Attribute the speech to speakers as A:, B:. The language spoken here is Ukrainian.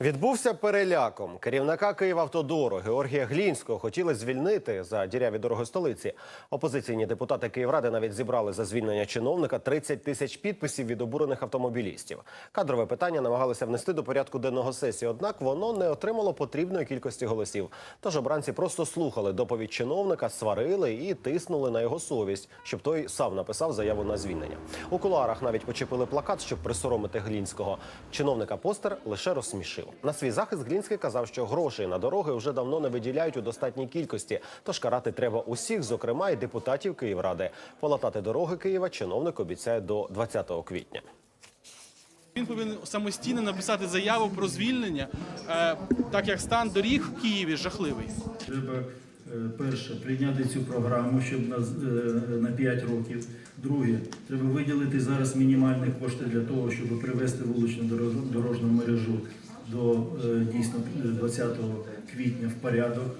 A: Відбувся переляком. Керівника Київавтодору Георгія Глінського хотіли звільнити за діряві дороги столиці. Опозиційні депутати Київради навіть зібрали за звільнення чиновника 30 тисяч підписів від обурених автомобілістів. Кадрове питання намагалися внести до порядку денного сесії, однак воно не отримало потрібної кількості голосів. Тож обранці просто слухали доповідь чиновника, сварили і тиснули на його совість, щоб той сам написав заяву на звільнення. У кулуарах навіть почепили плакат, щоб присоромити Глінського. Чиновника постер лише розсмішив. На свій захист Глінський казав, що грошей на дороги вже давно не виділяють у достатній кількості. Тож карати треба усіх, зокрема і депутатів Київради. Полатати дороги Києва чиновник обіцяє до 20 квітня.
B: Він повинен самостійно написати заяву про звільнення, е, так як стан доріг в Києві жахливий.
C: Треба е, перше прийняти цю програму, щоб на, е, на 5 років. Друге, треба виділити зараз мінімальні кошти для того, щоб привести вуличну дорожню мережу до е, дійсно е, 20 квітня в порядок.